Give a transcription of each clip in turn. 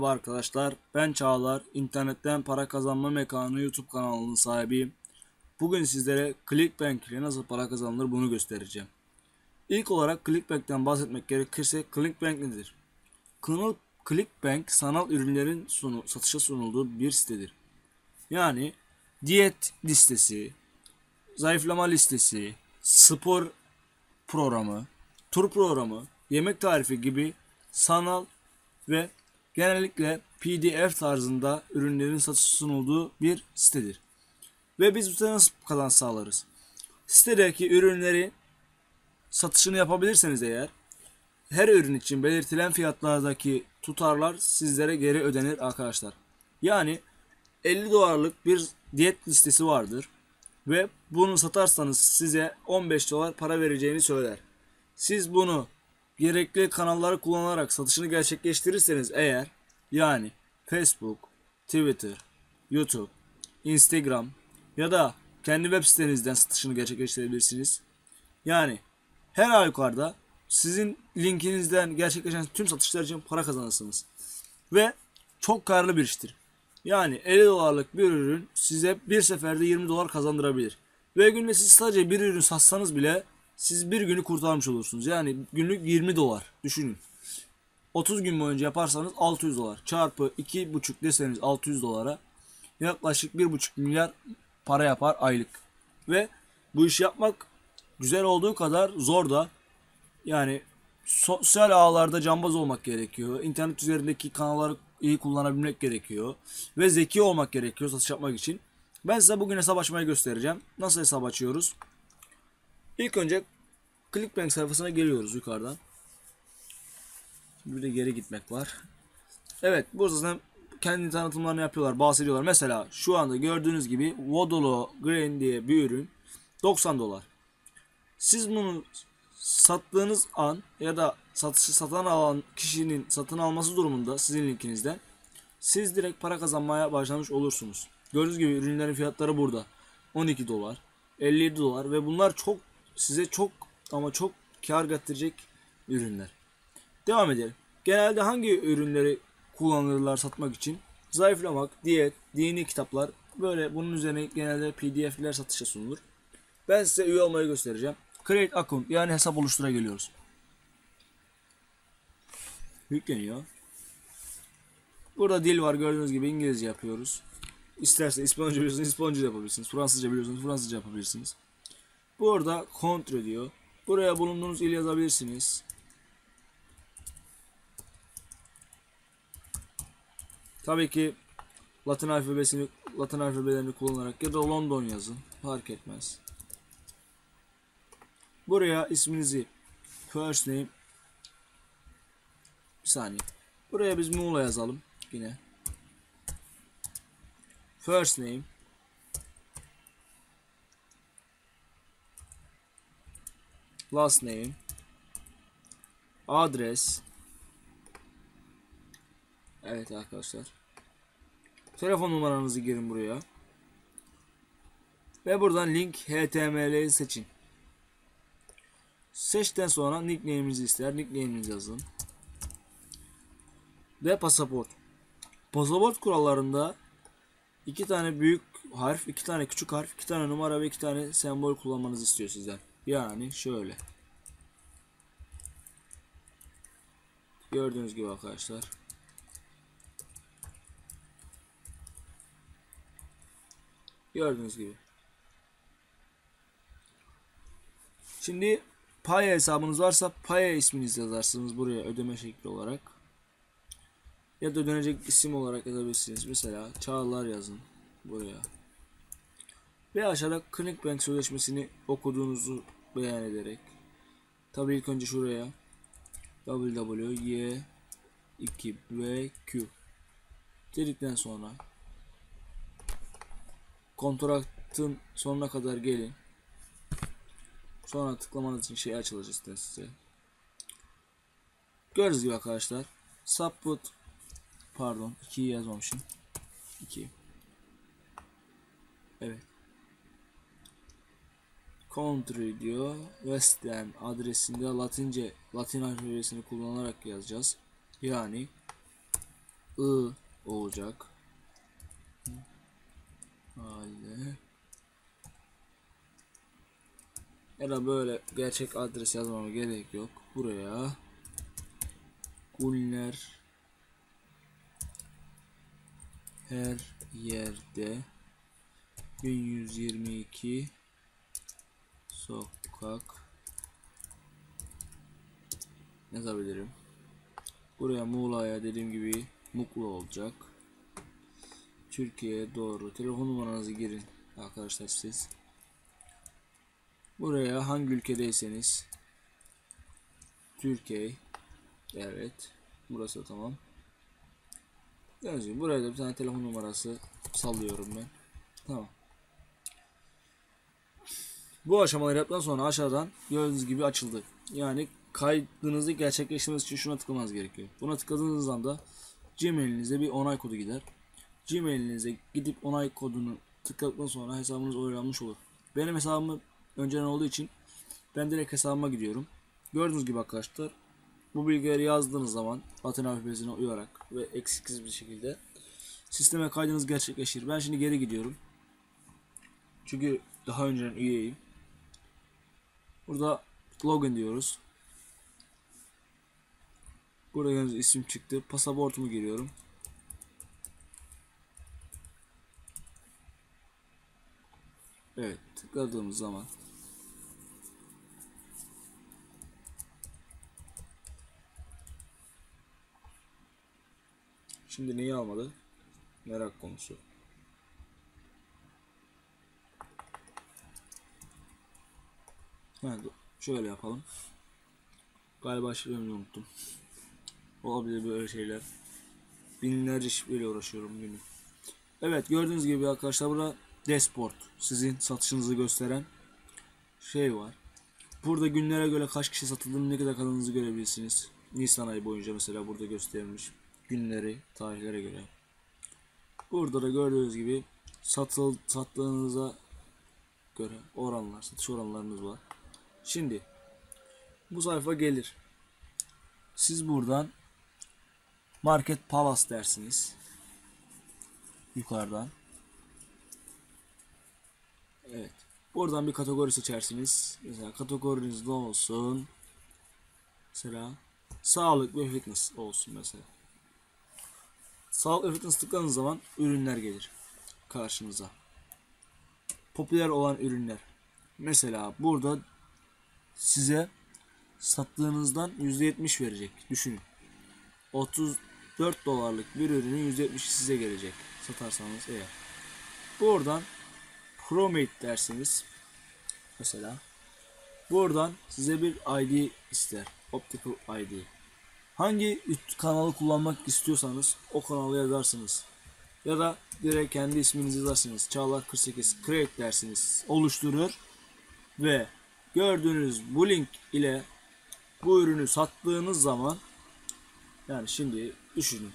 Merhaba arkadaşlar, ben Çağlar. İnternetten para kazanma mekanı YouTube kanalının sahibiyim. Bugün sizlere Clickbank ile nasıl para kazanılır bunu göstereceğim. İlk olarak Clickbank'ten bahsetmek gerekirse Clickbank nedir? Clickbank sanal ürünlerin sunu, satışa sunulduğu bir sitedir. Yani diyet listesi, zayıflama listesi, spor programı, tur programı, yemek tarifi gibi sanal ve genellikle PDF tarzında ürünlerin satışa sunulduğu bir sitedir. Ve biz bu sitede nasıl kazanç sağlarız? Sitedeki ürünleri satışını yapabilirseniz eğer her ürün için belirtilen fiyatlardaki tutarlar sizlere geri ödenir arkadaşlar. Yani 50 dolarlık bir diyet listesi vardır ve bunu satarsanız size 15 dolar para vereceğini söyler. Siz bunu gerekli kanalları kullanarak satışını gerçekleştirirseniz eğer yani Facebook, Twitter, YouTube, Instagram ya da kendi web sitenizden satışını gerçekleştirebilirsiniz. Yani her halükarda sizin linkinizden gerçekleşen tüm satışlar için para kazanırsınız. Ve çok karlı bir iştir. Yani 50 dolarlık bir ürün size bir seferde 20 dolar kazandırabilir. Ve günde siz sadece bir ürün satsanız bile siz bir günü kurtarmış olursunuz. Yani günlük 20 dolar düşünün. 30 gün boyunca yaparsanız 600 dolar çarpı 2,5 deseniz 600 dolara yaklaşık 1,5 milyar para yapar aylık. Ve bu işi yapmak güzel olduğu kadar zor da yani sosyal ağlarda cambaz olmak gerekiyor. İnternet üzerindeki kanalları iyi kullanabilmek gerekiyor. Ve zeki olmak gerekiyor satış yapmak için. Ben size bugün hesap açmayı göstereceğim. Nasıl hesap açıyoruz? İlk önce Clickbank sayfasına geliyoruz yukarıdan. Şimdi bir de geri gitmek var. Evet burada kendi tanıtımlarını yapıyorlar, bahsediyorlar. Mesela şu anda gördüğünüz gibi Vodolo Green diye bir ürün 90 dolar. Siz bunu sattığınız an ya da satışı satan alan kişinin satın alması durumunda sizin linkinizden siz direkt para kazanmaya başlamış olursunuz. Gördüğünüz gibi ürünlerin fiyatları burada. 12 dolar, 57 dolar ve bunlar çok size çok ama çok kar getirecek ürünler. Devam edelim. Genelde hangi ürünleri kullanırlar satmak için? Zayıflamak, diyet, dini kitaplar böyle bunun üzerine genelde PDF'ler satışa sunulur. Ben size üye olmayı göstereceğim. Create account yani hesap oluştura geliyoruz. Yükleniyor. Burada dil var gördüğünüz gibi İngilizce yapıyoruz. İsterse İspanyolca biliyorsanız İspanyolca yapabilirsiniz. Fransızca biliyorsanız Fransızca yapabilirsiniz. Burada country diyor. Buraya bulunduğunuz il yazabilirsiniz. Tabii ki Latin alfabesini Latin alfabelerini kullanarak ya da London yazın. Fark etmez. Buraya isminizi first name bir saniye. Buraya biz Muğla yazalım yine. First name last name adres Evet arkadaşlar. Telefon numaranızı girin buraya. Ve buradan link HTML'yi seçin. Seçten sonra nickname'inizi ister. Nickname'inizi yazın. Ve pasaport. Pasaport kurallarında iki tane büyük harf, iki tane küçük harf, iki tane numara ve iki tane sembol kullanmanızı istiyor sizden. Yani şöyle. Gördüğünüz gibi arkadaşlar. Gördüğünüz gibi. Şimdi Paya hesabınız varsa Paya isminizi yazarsınız buraya ödeme şekli olarak. Ya da ödenecek isim olarak yazabilirsiniz. Mesela Çağlar yazın buraya. Ve aşağıda Clickbank sözleşmesini okuduğunuzu beyan ederek. Tabii ilk önce şuraya www 2 vq dedikten sonra kontratın sonuna kadar gelin. Sonra tıklamanız için şey açılacak işte size. Gördüğünüz gibi arkadaşlar. Subput pardon 2'yi yazmamışım. 2. Evet. Country diyor. Western adresinde Latince Latin alfabesini kullanarak yazacağız. Yani I olacak. Hale. Ya da böyle gerçek adres yazmama gerek yok. Buraya Gunler her yerde 1122 sokak yazabilirim. Buraya Muğla'ya dediğim gibi Muklu olacak. Türkiye'ye doğru. Telefon numaranızı girin arkadaşlar siz. Buraya hangi ülkedeyseniz Türkiye Evet. Burası tamam. Yazıyorum. Buraya da bir tane telefon numarası sallıyorum ben. Tamam. Bu aşamaları yaptıktan sonra aşağıdan gördüğünüz gibi açıldı. Yani kaydınızı gerçekleştirmeniz için şuna tıklamanız gerekiyor. Buna tıkladığınız anda Gmail'inize bir onay kodu gider. Gmail'inize gidip onay kodunu tıkladıktan sonra hesabınız oylanmış olur. Benim hesabım önceden olduğu için ben direkt hesabıma gidiyorum. Gördüğünüz gibi arkadaşlar bu bilgileri yazdığınız zaman Latin alfabesine uyarak ve eksiksiz bir şekilde sisteme kaydınız gerçekleşir. Ben şimdi geri gidiyorum. Çünkü daha önceden üyeyim. Burada login diyoruz. Gördüğünüz isim çıktı. Pasaportumu giriyorum. Evet tıkladığımız zaman Şimdi neyi almadı? Merak konusu. Evet, şöyle yapalım. Galiba şifremi unuttum. Olabilir böyle şeyler. Binlerce şifreyle uğraşıyorum günlük. Evet gördüğünüz gibi arkadaşlar burada dashboard sizin satışınızı gösteren şey var. Burada günlere göre kaç kişi satıldığını ne kadar kazandığınızı görebilirsiniz. Nisan ayı boyunca mesela burada gösterilmiş günleri, tarihlere göre. Burada da gördüğünüz gibi satıl sattığınıza göre oranlar, satış oranlarınız var. Şimdi bu sayfa gelir. Siz buradan Market Palace dersiniz. Yukarıdan. Evet. Buradan bir kategori seçersiniz. Mesela kategoriniz ne olsun? Mesela sağlık ve fitness olsun mesela. Sağlık ve fitness tıkladığınız zaman ürünler gelir karşınıza. Popüler olan ürünler. Mesela burada size sattığınızdan %70 verecek. Düşünün. 34 dolarlık bir ürünün %70'i size gelecek. Satarsanız eğer. Buradan Promate dersiniz. Mesela. Buradan size bir ID ister. Optical ID. Hangi kanalı kullanmak istiyorsanız o kanalı yazarsınız. Ya da direkt kendi isminizi yazarsınız. Çağlar 48 create dersiniz. Oluşturur ve gördüğünüz bu link ile bu ürünü sattığınız zaman yani şimdi düşünün.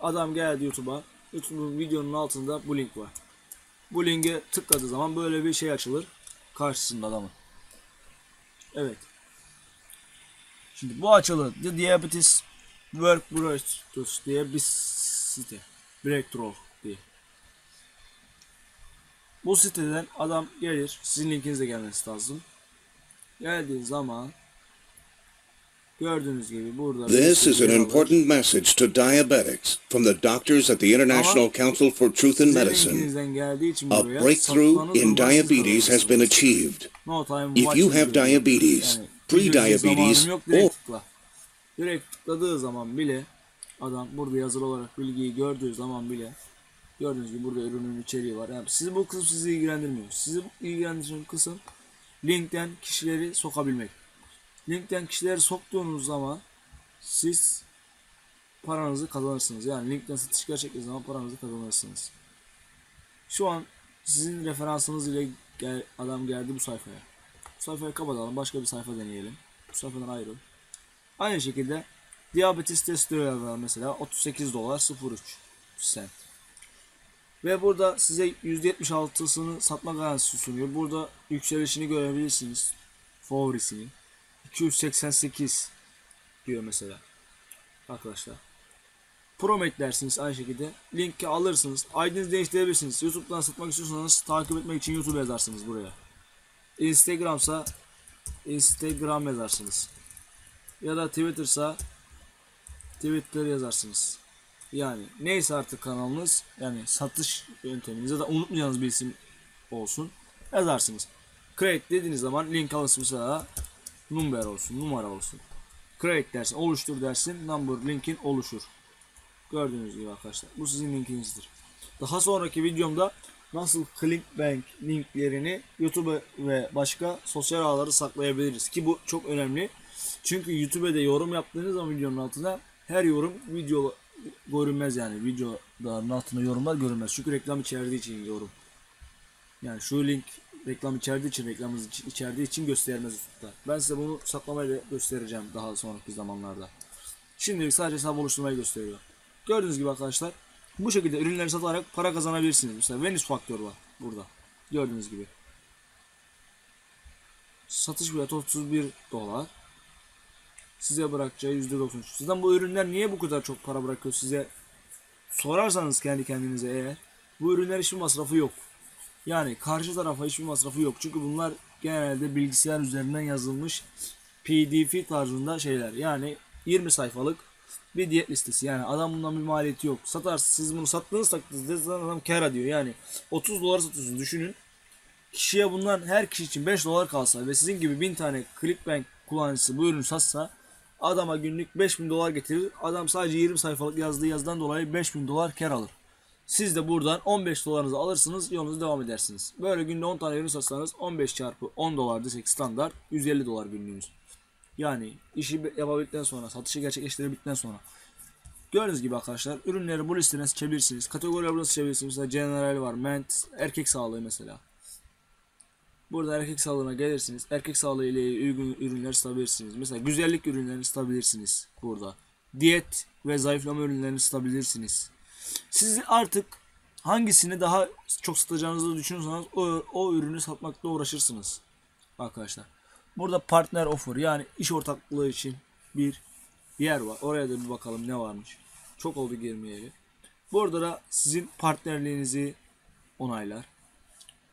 Adam geldi YouTube'a. YouTube'un videonun altında bu link var. Bu linke tıkladığı zaman böyle bir şey açılır. Karşısında adamın. Evet. Şimdi bu açılı The Diabetes Work diye bir site. Breakthrough diye. Bu siteden adam gelir. Sizin linkinizle gelmesi lazım. Geldiği zaman gördüğünüz gibi burada This is an important message to diabetics from the doctors at the International Council for Truth in Medicine. A breakthrough in diabetes has been achieved. If you have diabetes, pre-diabetes, or. Direkt tıkladığı zaman bile adam burada yazılı olarak bilgiyi gördüğü zaman bile gördüğünüz gibi burada ürünün içeriği var. Yani sizi bu kısım sizi ilgilendirmiyor. Sizi ilgilendiren kısım linkten kişileri sokabilmek. Linkten kişileri soktuğunuz zaman siz paranızı kazanırsınız. Yani linkten satış gerçekleştiği zaman paranızı kazanırsınız. Şu an sizin referansınız ile gel, adam geldi bu sayfaya. Bu sayfayı kapatalım. Başka bir sayfa deneyelim. Bu sayfadan ayrıl. Aynı şekilde diabetes testi mesela 38 dolar 03 sent. Ve burada size %76'sını satma garantisi sunuyor. Burada yükselişini görebilirsiniz. Favorisini. 288 diyor mesela. Arkadaşlar. Promet dersiniz aynı şekilde. Linki alırsınız. ID'nizi değiştirebilirsiniz. YouTube'dan satmak istiyorsanız takip etmek için YouTube yazarsınız buraya. Instagram'sa Instagram yazarsınız. Ya da Twitter'sa Twitter yazarsınız. Yani neyse artık kanalınız yani satış yönteminiz ya da unutmayacağınız bir isim olsun yazarsınız. Create dediğiniz zaman link alırsınız mesela number olsun numara olsun. Create dersin oluştur dersin number linkin oluşur. Gördüğünüz gibi arkadaşlar bu sizin linkinizdir. Daha sonraki videomda nasıl Clickbank linklerini YouTube ve başka sosyal ağları saklayabiliriz ki bu çok önemli. Çünkü YouTube'da yorum yaptığınız zaman videonun altına her yorum video görünmez yani videoların altında yorumlar görünmez. Çünkü reklam içerdiği için yorum. Yani şu link reklam içerdiği için reklamınız iç- içerdiği için göstermez YouTube'da. Ben size bunu saklamayı da göstereceğim daha sonraki zamanlarda. Şimdilik sadece hesap oluşturmayı gösteriyor. Gördüğünüz gibi arkadaşlar bu şekilde ürünleri satarak para kazanabilirsiniz. Mesela Venus Faktör var burada. Gördüğünüz gibi. Satış fiyatı 31 dolar. Size bırakacağı %93. Sizden bu ürünler niye bu kadar çok para bırakıyor size? Sorarsanız kendi kendinize eğer bu ürünler hiçbir masrafı yok. Yani karşı tarafa hiçbir masrafı yok. Çünkü bunlar genelde bilgisayar üzerinden yazılmış PDF tarzında şeyler. Yani 20 sayfalık bir diyet listesi. Yani adam bundan bir maliyeti yok. Satarsınız siz bunu sattığınız takdirde zaten adam kar ediyor. Yani 30 dolar satıyorsunuz düşünün. Kişiye bundan her kişi için 5 dolar kalsa ve sizin gibi 1000 tane Clickbank kullanıcısı bu ürünü satsa adama günlük 5000 dolar getirir. Adam sadece 20 sayfalık yazdığı yazıdan dolayı 5000 dolar kar alır. Siz de buradan 15 dolarınızı alırsınız yolunuza devam edersiniz. Böyle günde 10 tane ürün satsanız 15 çarpı 10 dolar desek standart 150 dolar günlüğünüz. Yani işi yapabildikten sonra satışı gerçekleştirebildikten sonra Gördüğünüz gibi arkadaşlar ürünleri bu listeden seçebilirsiniz. Kategoriler burada seçebilirsiniz. Mesela general var, ment, erkek sağlığı mesela. Burada erkek sağlığına gelirsiniz. Erkek sağlığı ile uygun ürünler satabilirsiniz. Mesela güzellik ürünlerini satabilirsiniz burada. Diyet ve zayıflama ürünlerini satabilirsiniz. Siz artık hangisini daha çok satacağınızı düşünüyorsanız o, o ürünü satmakla uğraşırsınız. Arkadaşlar. Burada partner offer yani iş ortaklığı için bir yer var. Oraya da bir bakalım ne varmış. Çok oldu girmeyeli. Burada da sizin partnerliğinizi onaylar.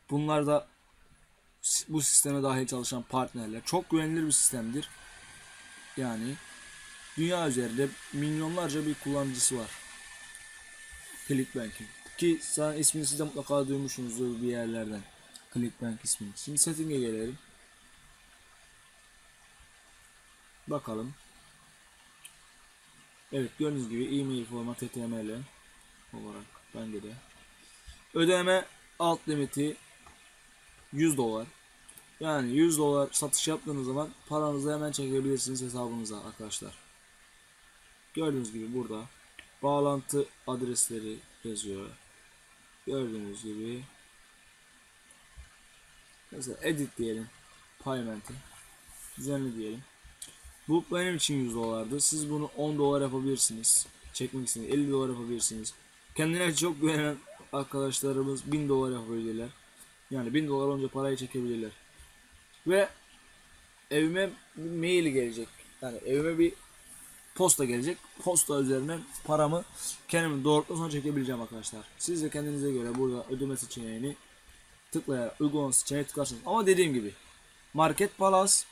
Bunlar da bu sisteme dahil çalışan partnerler. Çok güvenilir bir sistemdir. Yani dünya üzerinde milyonlarca bir kullanıcısı var. Clickbank'in. Ki sen ismini siz de mutlaka duymuşsunuzdur bir yerlerden. Clickbank ismini. Şimdi setting'e gelelim. Bakalım. Evet gördüğünüz gibi e-mail format HTML olarak bende de. Ödeme alt limiti 100 dolar. Yani 100 dolar satış yaptığınız zaman paranızı hemen çekebilirsiniz hesabınıza arkadaşlar. Gördüğünüz gibi burada bağlantı adresleri yazıyor. Gördüğünüz gibi mesela edit diyelim payment'i düzenli diyelim. Bu benim için 100 dolardı. Siz bunu 10 dolar yapabilirsiniz. Çekmek için 50 dolar yapabilirsiniz. Kendine çok güvenen arkadaşlarımız 1000 dolar yapabilirler. Yani 1000 dolar olunca parayı çekebilirler. Ve evime bir mail gelecek. Yani evime bir posta gelecek. Posta üzerinden paramı kendim doğrulttuktan sonra çekebileceğim arkadaşlar. Siz de kendinize göre burada ödeme seçeneğini tıklayarak uygun seçeneğe tıklarsınız. Ama dediğim gibi Market Plus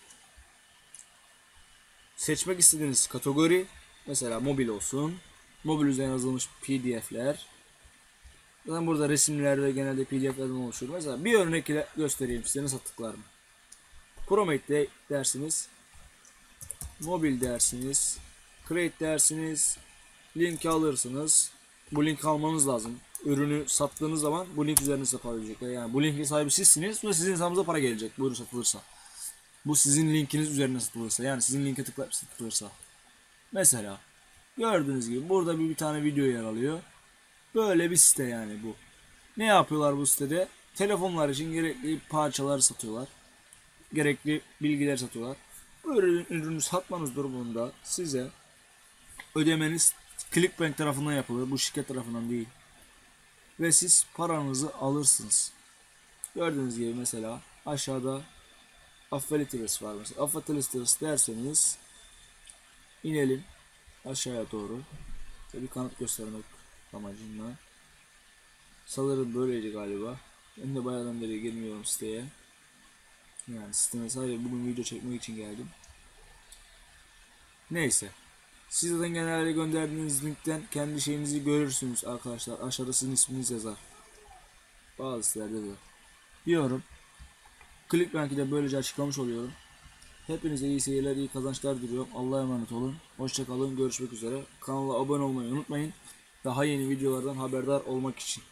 seçmek istediğiniz kategori mesela mobil olsun. Mobil üzerine yazılmış PDF'ler. Zaten burada resimler ve genelde PDF'lerden oluşur. Mesela bir örnek ile göstereyim size nasıl tıklarım. Promate dersiniz. Mobil dersiniz. Create dersiniz. Linki alırsınız. Bu linki almanız lazım. Ürünü sattığınız zaman bu link üzerine sapabilecekler. Yani bu linkin sahibi sizsiniz ve sizin hesabınıza para gelecek bu ürün satılırsa. Bu sizin linkiniz üzerine satılırsa yani sizin linke tıklayıp satılırsa. Mesela gördüğünüz gibi burada bir, bir tane video yer alıyor. Böyle bir site yani bu. Ne yapıyorlar bu sitede? Telefonlar için gerekli parçalar satıyorlar. Gerekli bilgiler satıyorlar. Bu ürün, ürünü satmanız durumunda size ödemeniz Clickbank tarafından yapılır. Bu şirket tarafından değil. Ve siz paranızı alırsınız. Gördüğünüz gibi mesela aşağıda affiliates var mesela. Affiliates derseniz inelim aşağıya doğru. Bir kanıt göstermek amacıyla. Sanırım böyleydi galiba. Ben de bayağıdan beri girmiyorum siteye. Yani siteme sadece bugün video çekmek için geldim. Neyse. Siz zaten genelde gönderdiğiniz linkten kendi şeyinizi görürsünüz arkadaşlar. Aşağıda sizin isminiz yazar. Bazı sitelerde de. Diyorum. Clickbank'i de böylece açıklamış oluyorum. Hepinize iyi seyirler, iyi kazançlar diliyorum. Allah'a emanet olun. Hoşçakalın. Görüşmek üzere. Kanala abone olmayı unutmayın. Daha yeni videolardan haberdar olmak için.